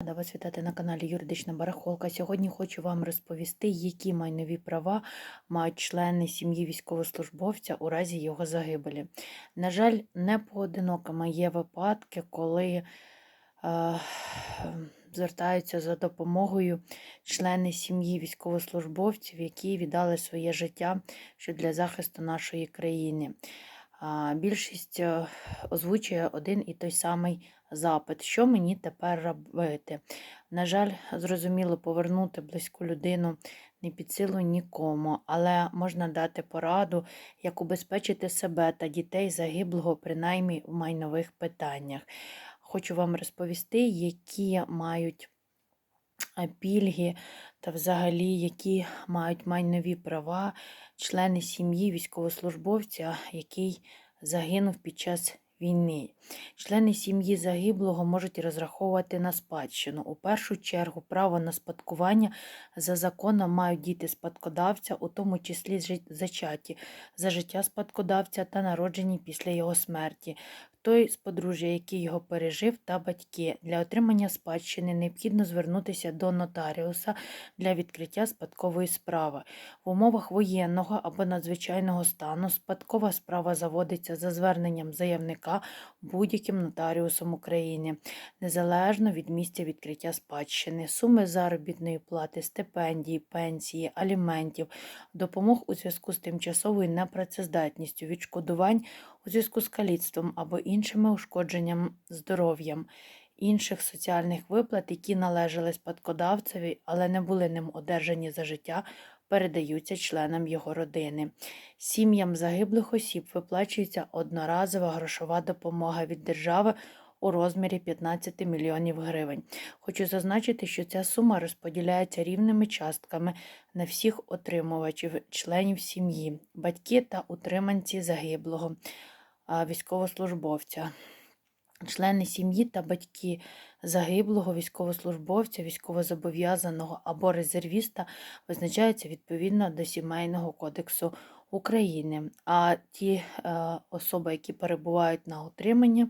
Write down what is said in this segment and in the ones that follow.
Рада вас вітати на каналі Юридична Барахолка. Сьогодні хочу вам розповісти, які майнові права мають члени сім'ї військовослужбовця у разі його загибелі. На жаль, не поодинокими є випадки, коли е, звертаються за допомогою члени сім'ї військовослужбовців, які віддали своє життя для захисту нашої країни. Більшість е, озвучує один і той самий запит, що мені тепер робити. На жаль, зрозуміло, повернути близьку людину не під силу нікому, але можна дати пораду, як убезпечити себе та дітей загиблого, принаймні в майнових питаннях. Хочу вам розповісти, які мають е, пільги та взагалі які мають майнові права члени сім'ї військовослужбовця, який загинув під час війни. Члени сім'ї загиблого можуть розраховувати на спадщину. У першу чергу право на спадкування за законом мають діти спадкодавця, у тому числі зачаті за життя спадкодавця та народжені після його смерті. Той з подружжя, який його пережив, та батьки. Для отримання спадщини необхідно звернутися до нотаріуса для відкриття спадкової справи. В умовах воєнного або надзвичайного стану спадкова справа заводиться за зверненням заявника будь-яким нотаріусом України, незалежно від місця відкриття спадщини, суми заробітної плати, стипендії, пенсії, аліментів, допомог у зв'язку з тимчасовою непрацездатністю, відшкодувань зв'язку з каліцтвом або іншими ушкодженням здоров'ям. Інших соціальних виплат, які належали спадкодавцеві, але не були ним одержані за життя, передаються членам його родини. Сім'ям загиблих осіб виплачується одноразова грошова допомога від держави у розмірі 15 мільйонів гривень. Хочу зазначити, що ця сума розподіляється рівними частками на всіх отримувачів, членів сім'ї, батьки та утриманці загиблого військовослужбовця. Члени сім'ї та батьки загиблого військовослужбовця, військовозобов'язаного або резервіста визначаються відповідно до Сімейного кодексу України. А ті е, особи, які перебувають на утриманні,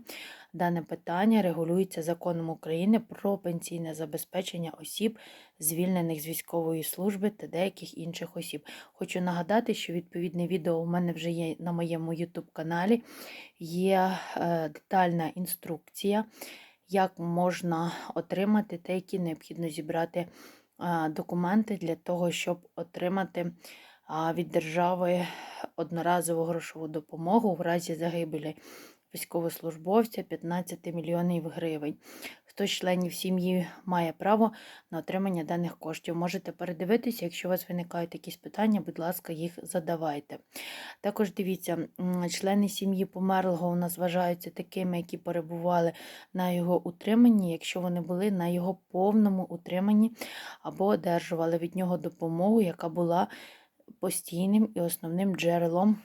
дане питання регулюється законом України про пенсійне забезпечення осіб, звільнених з військової служби та деяких інших осіб. Хочу нагадати, що відповідне відео у мене вже є на моєму YouTube каналі. Є е, детальна інструкція, як можна отримати та які необхідно зібрати е, документи для того, щоб отримати від держави одноразову грошову допомогу в разі загибелі військовослужбовця 15 мільйонів гривень. Хто з членів сім'ї має право на отримання даних коштів? Можете передивитися, якщо у вас виникають якісь питання, будь ласка, їх задавайте. Також дивіться, члени сім'ї померлого у нас вважаються такими, які перебували на його утриманні, якщо вони були на його повному утриманні або одержували від нього допомогу, яка була постійним і основним джерелом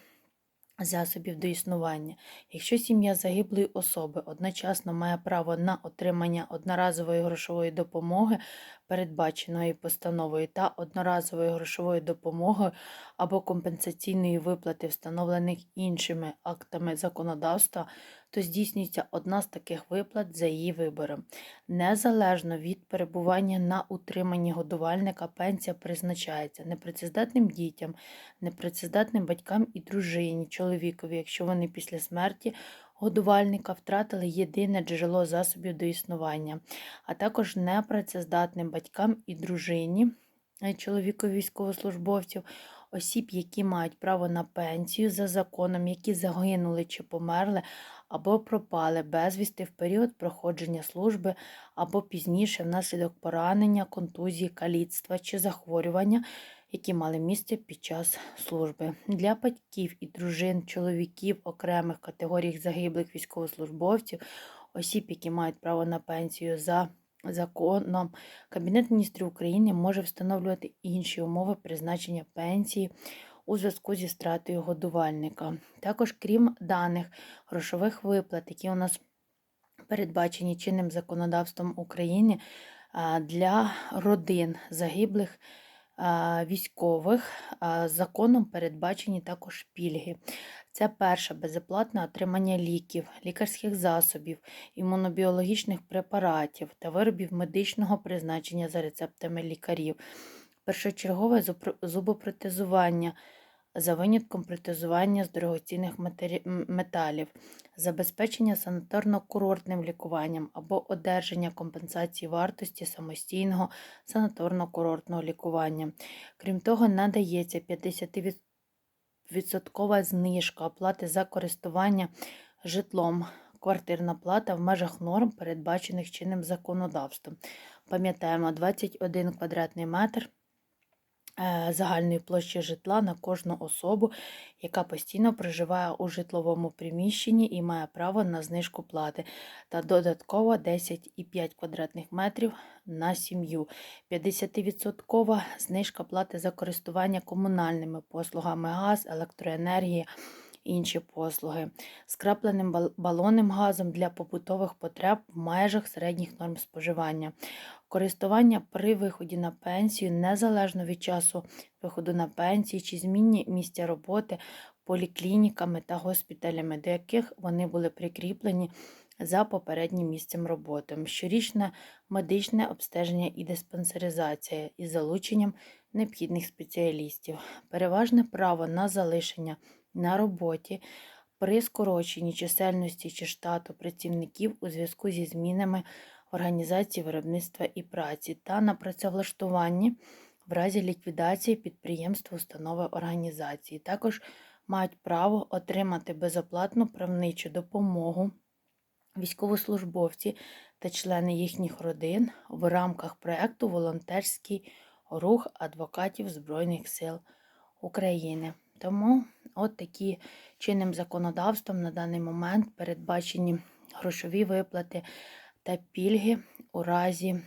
засобів до існування. Якщо сім'я загиблої особи одночасно має право на отримання одноразової грошової допомоги, передбаченої постановою, та одноразової грошової допомоги або компенсаційної виплати, встановлених іншими актами законодавства, то здійснюється одна з таких виплат за її вибором. Незалежно від перебування на утриманні годувальника, пенсія призначається непрацездатним дітям, непрацездатним батькам і дружині, чоловікові, якщо вони після смерті годувальника втратили єдине джерело засобів до існування, а також непрацездатним батькам і дружині, е, чоловікові військовослужбовців, осіб, які мають право на пенсію за законом, які загинули чи померли або пропали безвісти в період проходження служби або пізніше внаслідок поранення, контузії, каліцтва чи захворювання, які мали місце під час служби. Для батьків і дружин, чоловіків окремих категорій загиблих військовослужбовців, осіб, які мають право на пенсію за законом, Кабінет міністрів України може встановлювати інші умови призначення пенсії у зв'язку зі стратою годувальника. Також, крім даних грошових виплат, які у нас передбачені чинним законодавством України для родин загиблих військових законом передбачені також пільги. Це перше безоплатне отримання ліків, лікарських засобів, імунобіологічних препаратів та виробів медичного призначення за рецептами лікарів, першочергове зубопротезування за винятком протезування з дорогоцінних металів, забезпечення санаторно-курортним лікуванням або одержання компенсації вартості самостійного санаторно-курортного лікування. Крім того, надається 50% відсоткова знижка оплати за користування житлом, квартирна плата в межах норм, передбачених чинним законодавством. Пам'ятаємо, 21 квадратний метр загальної площі житла на кожну особу, яка постійно проживає у житловому приміщенні і має право на знижку плати, та додатково 10,5 квадратних метрів на сім'ю. 50% знижка плати за користування комунальними послугами газ, електроенергія, інші послуги, скрапленим бал- балонним газом для побутових потреб в межах середніх норм споживання. Користування при виході на пенсію незалежно від часу виходу на пенсію чи зміні місця роботи поліклініками та госпіталями, до яких вони були прикріплені за попереднім місцем роботи. Щорічне медичне обстеження і диспансеризація із залученням необхідних спеціалістів, переважне право на залишення на роботі при скороченні чисельності чи штату працівників у зв'язку зі змінами організації виробництва і праці та на працевлаштуванні в разі ліквідації підприємства, установи організації. Також мають право отримати безоплатну правничу допомогу військовослужбовці та члени їхніх родин в рамках проєкту Волонтерський рух адвокатів Збройних сил України. Тому от такі чинним законодавством на даний момент передбачені грошові виплати та пільги у разі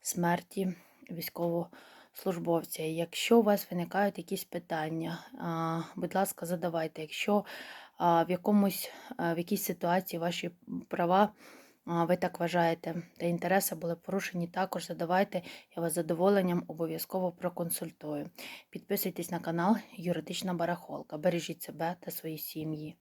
смерті військовослужбовця. Якщо у вас виникають якісь питання, будь ласка, задавайте. Якщо в якомусь в якійсь ситуації ваші права. Ви так вважаєте, та інтереси були порушені, також задавайте, я вас задоволенням обов'язково проконсультую. Підписуйтесь на канал Юридична Барахолка. Бережіть себе та свої сім'ї.